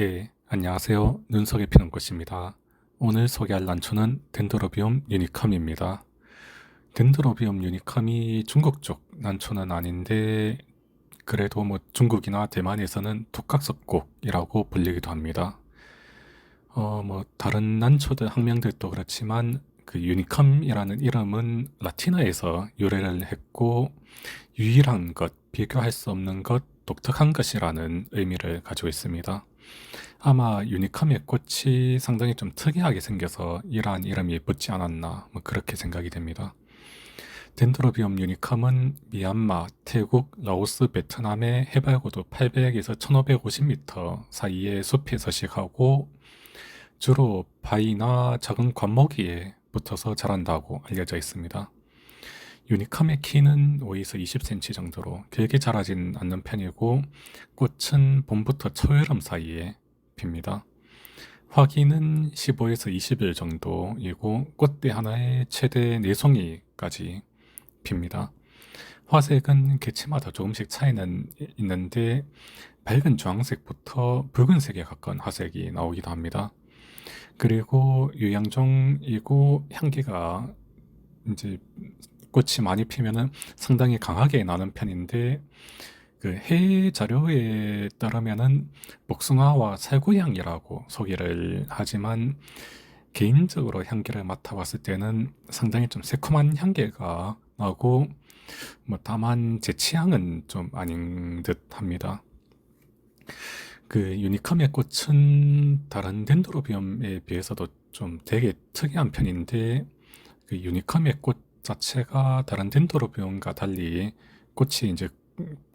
네, 안녕하세요. 눈속에 피는 꽃입니다. 오늘 소개할 난초는 덴드로비움 유니컴입니다. 덴드로비움 유니컴이 중국 쪽 난초는 아닌데 그래도 뭐 중국이나 대만에서는 독각석곡이라고 불리기도 합니다. 어, 뭐 다른 난초들 학명들도 그렇지만 그 유니컴이라는 이름은 라틴어에서 유래를 했고 유일한 것, 비교할 수 없는 것, 독특한 것이라는 의미를 가지고 있습니다. 아마 유니컴의 꽃이 상당히 좀 특이하게 생겨서 이러한 이름이 붙지 않았나 뭐 그렇게 생각이 됩니다. 덴드로비움 유니컴은 미얀마, 태국, 라오스, 베트남의 해발고도 800에서 1550m 사이의 숲에 서식하고 주로 바위나 작은 관목위에 붙어서 자란다고 알려져 있습니다. 유니컴의 키는 5에서 20cm 정도로 길게 자라진 않는 편이고 꽃은 봄부터 초여름 사이에 핍니다. 화기는 15에서 20일 정도이고 꽃대 하나에 최대 4송이까지 핍니다. 화색은 개체마다 조금씩 차이는 있는데 밝은 주황색부터 붉은색에 가까운 화색이 나오기도 합니다. 그리고 유양종이고 향기가 이제 꽃이 많이 피면은 상당히 강하게 나는 편인데 그 해외 자료에 따르면은 복숭아와 살구향이라고 소개를 하지만 개인적으로 향기를 맡아봤을 때는 상당히 좀 새콤한 향기가 나고 뭐 다만 제 취향은 좀 아닌 듯 합니다. 그 유니컴의 꽃은 다른 덴드로비움에 비해서도 좀 되게 특이한 편인데 그 유니컴의 꽃 자체가 다른 덴드로비움과 달리 꽃이 이제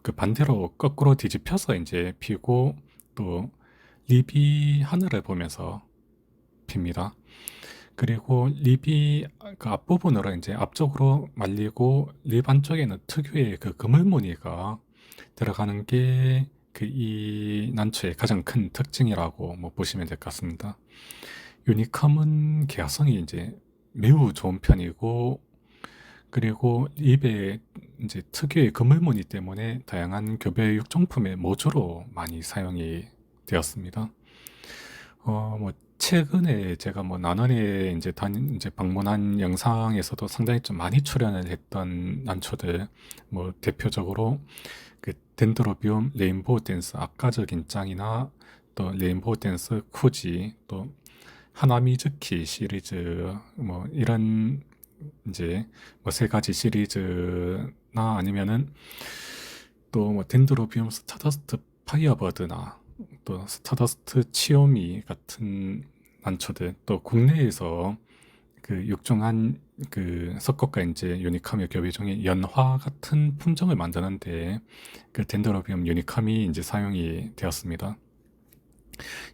그 반대로 거꾸로 뒤집혀서 이제 피고 또 립이 하늘을 보면서 핍니다. 그리고 립이 그 앞부분으로 이제 앞쪽으로 말리고 립 안쪽에는 특유의 그 그물무늬가 들어가는 게 그 이 난초의 가장 큰 특징이라고 뭐 보시면 될 것 같습니다. 유니컴은 개화성이 이제 매우 좋은 편이고 그리고 립의 이제 특유의 그물무늬 때문에 다양한 교배 육종품의 모주로 많이 사용이 되었습니다. 어, 뭐 최근에 제가 뭐 난원에 이제 단 이제 방문한 영상에서도 상당히 좀 많이 출연을 했던 난초들 뭐 대표적으로 그 덴드로비움 레인보우 댄스 악가적인 짱이나 또 레인보우 댄스 쿠지 또 하나미즈키 시리즈 뭐 이런 이제 뭐 세 가지 시리즈나 아니면은 또 뭐 덴드로비움 스타더스트 파이어버드나 또 스타더스트 치오미 같은 난초들 또 국내에서 그 육종한 그 석고가 이제 교배 중에 연화 같은 품종을 만드는데 그 덴드로비움 유니컴이 이제 사용이 되었습니다.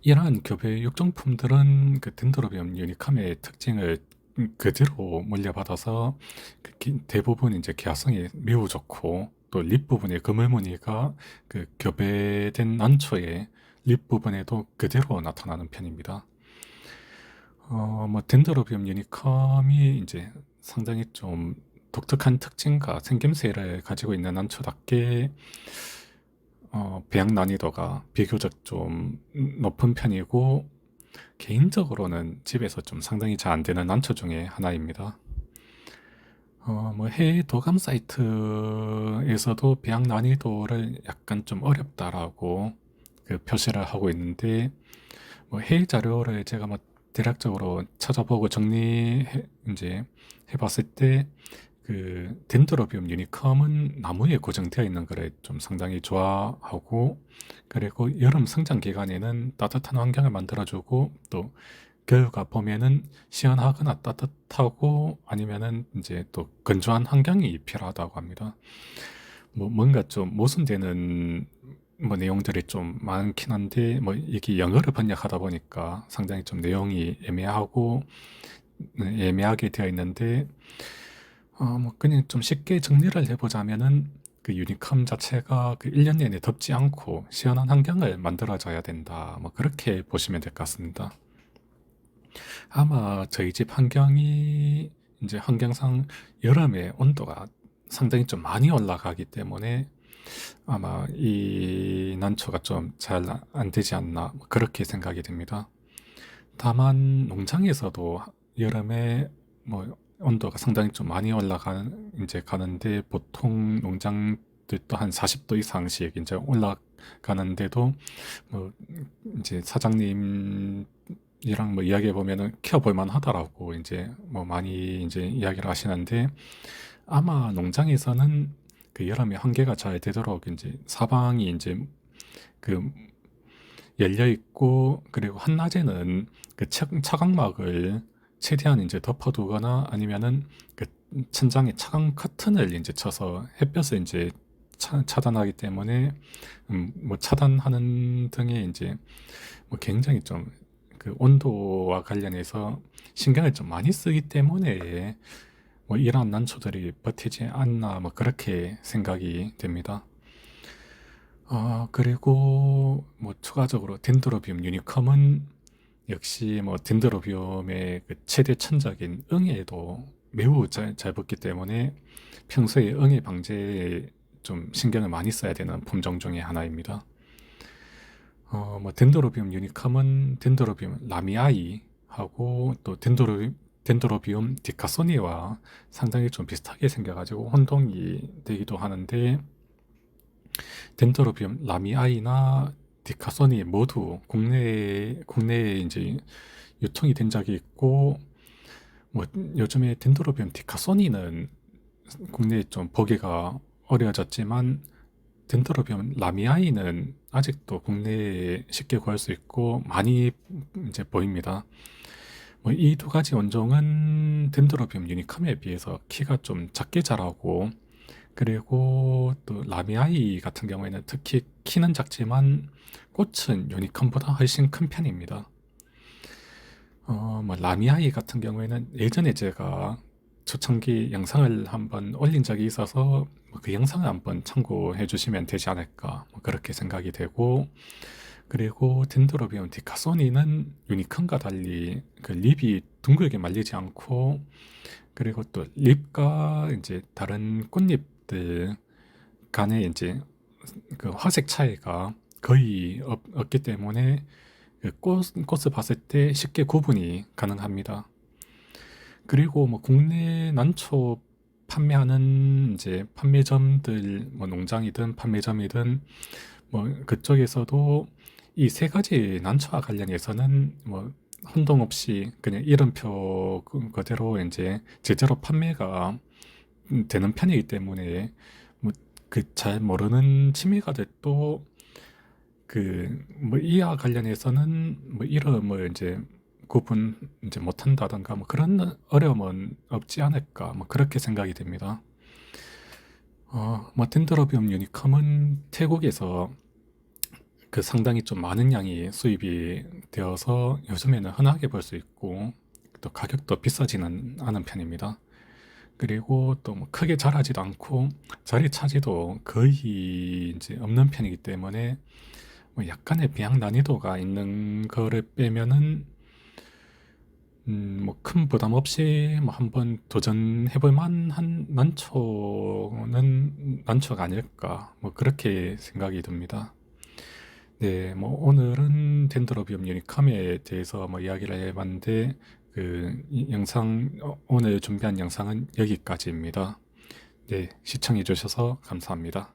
이러한 교배 육종품들은 그 덴드로비움 유니컴의 특징을 그대로 물려받아서 그 기- 대부분 이제 개화성이 매우 좋고 또 립 부분의 그물무늬가 그 교배된 난초의 립 부분에도 그대로 나타나는 편입니다. 어, 뭐 덴드로비움 유니컴이 이제 상당히 좀 독특한 특징과 생김새를 가지고 있는 난초답게 어, 배양 난이도가 비교적 좀 높은 편이고 개인적으로는 집에서 좀 상당히 잘 안 되는 난초 중에 하나입니다. 어, 뭐 해외 도감 사이트에서도 배양 난이도를 약간 좀 어렵다라고 그 표시를 하고 있는데 뭐 해외 자료를 제가 뭐 대략적으로 찾아보고 정리해 이제 해봤을 때 그 덴드로비움 유니컴은 나무에 고정되어 있는 거를 좀 상당히 좋아하고 그리고 여름 성장 기간에는 따뜻한 환경을 만들어주고 또 겨울가 봄에는 시원하거나 따뜻하고 아니면은 이제 또 건조한 환경이 필요하다고 합니다. 뭐 뭔가 좀 모순되는 뭐 내용들이 좀 많긴 한데 뭐 이게 영어를 번역하다 보니까 상당히 좀 내용이 애매하고 네, 애매하게 되어 있는데 어 뭐 그냥 좀 쉽게 정리를 해보자면은 그 유니컴 자체가 그 1년 내내 덥지 않고 시원한 환경을 만들어줘야 된다. 뭐 그렇게 보시면 될 것 같습니다. 아마 저희 집 환경이 이제 환경상 여름에 온도가 상당히 좀 많이 올라가기 때문에 아마 이 난초가 좀 잘 안 되지 않나 뭐 그렇게 생각이 됩니다. 다만 농장에서도 여름에 뭐 온도가 상당히 좀 많이 올라가는 이제 가는데 보통 농장들도 한 40도 이상씩 이제 올라가는데도 뭐 이제 사장님 이랑 뭐 이야기해 보면은 키워볼 만 하다라고. 이제 뭐 많이 이제 이야기를 하시는데 아마 농장에서는 그 여름에 환기가 잘 되도록 이제 사방이 이제 그 열려 있고 그리고 한낮에는 그 차, 차광막을 최대한 이제 덮어두거나 아니면은 그 천장에 차광 커튼을 이제 쳐서 햇볕을 이제 차, 차단하기 때문에 음, 뭐 차단하는 등의 이제 뭐 굉장히 좀 그 온도와 관련해서 신경을 좀 많이 쓰기 때문에 뭐 이러한 난초들이 버티지 않나 뭐 그렇게 생각이 됩니다. 어, 그리고 뭐 추가적으로 덴드로비움 유니컴은 역시 뭐 덴드로 비움의 그 최대 천적인 응애도 매우 잘, 잘 붙기 때문에 평소에 응애 방제에 좀 신경을 많이 써야 되는 품종 중에 하나입니다. 어, 뭐 덴드로비움 유니컴은 덴드로비움 라미아이하고 또 덴드로, 덴드로비움 디카소니와 상당히 좀 비슷하게 생겨가지고 혼동이 되기도 하는데 덴드로비움 라미아이나 디카소니 모두 국내에 국내에 이제 유통이 된 적이 있고 뭐 요즘에 덴드로비움 디카소니는 국내에 좀 보기가 어려워졌지만 덴드로비움 라미아이는 아직도 국내에 쉽게 구할 수 있고 많이 이제 보입니다. 뭐 이 두 가지 원종은 덴드로비움 유니컴에 비해서 키가 좀 작게 자라고 그리고 또 라미아이 같은 경우에는 특히 키는 작지만 꽃은 유니컴보다 훨씬 큰 편입니다. 어, 뭐 라미아이 같은 경우에는 예전에 제가 초창기 영상을 한번 올린 적이 있어서 뭐그 영상을 한번 참고해 주시면 되지 않을까 뭐 그렇게 생각이 되고 그리고 덴드로비움 디카소니는 유니콘과 달리 그 립이 둥글게 말리지 않고 그리고 또 립과 이제 다른 꽃잎 들 간에 이제 그 화색 차이가 거의 없, 없기 때문에 그 꽃, 꽃을 봤을 때 쉽게 구분이 가능합니다. 그리고 뭐 국내 난초 판매하는 이제 판매점들 뭐 농장이든 판매점이든 뭐 그쪽에서도 이 세 가지 난초와 관련해서는 뭐 혼동 없이 그냥 이름표 그- 그대로 이제 제대로 판매가 되는 편이기 때문에 뭐 그 잘 모르는 취미가들도 그뭐 이와 관련해서는 뭐 이름을 이제 구분 이제 못한다던가 뭐 그런 어려움은 없지 않을까 뭐 그렇게 생각이 됩니다. 어, 뭐 덴드로비움 유니컴은 태국에서 그 상당히 좀 많은 양이 수입이 되어서 요즘에는 흔하게 볼 수 있고 또 가격도 비싸지는 않은 편입니다. 그리고 또 뭐 크게 자라지도 않고 자리 차지도 거의 이제 없는 편이기 때문에 뭐 약간의 배양 난이도가 있는 거를 빼면은 음, 뭐 큰 부담 없이 뭐 한번 도전해 볼 만한 난초는 난초가 아닐까 뭐 그렇게 생각이 듭니다. 네, 뭐 오늘은 덴드로비움 유니컴에 대해서 뭐 이야기를 해봤는데 그이 영상 어, 오늘 준비한 영상은 여기까지입니다. 네, 시청해 주셔서 감사합니다.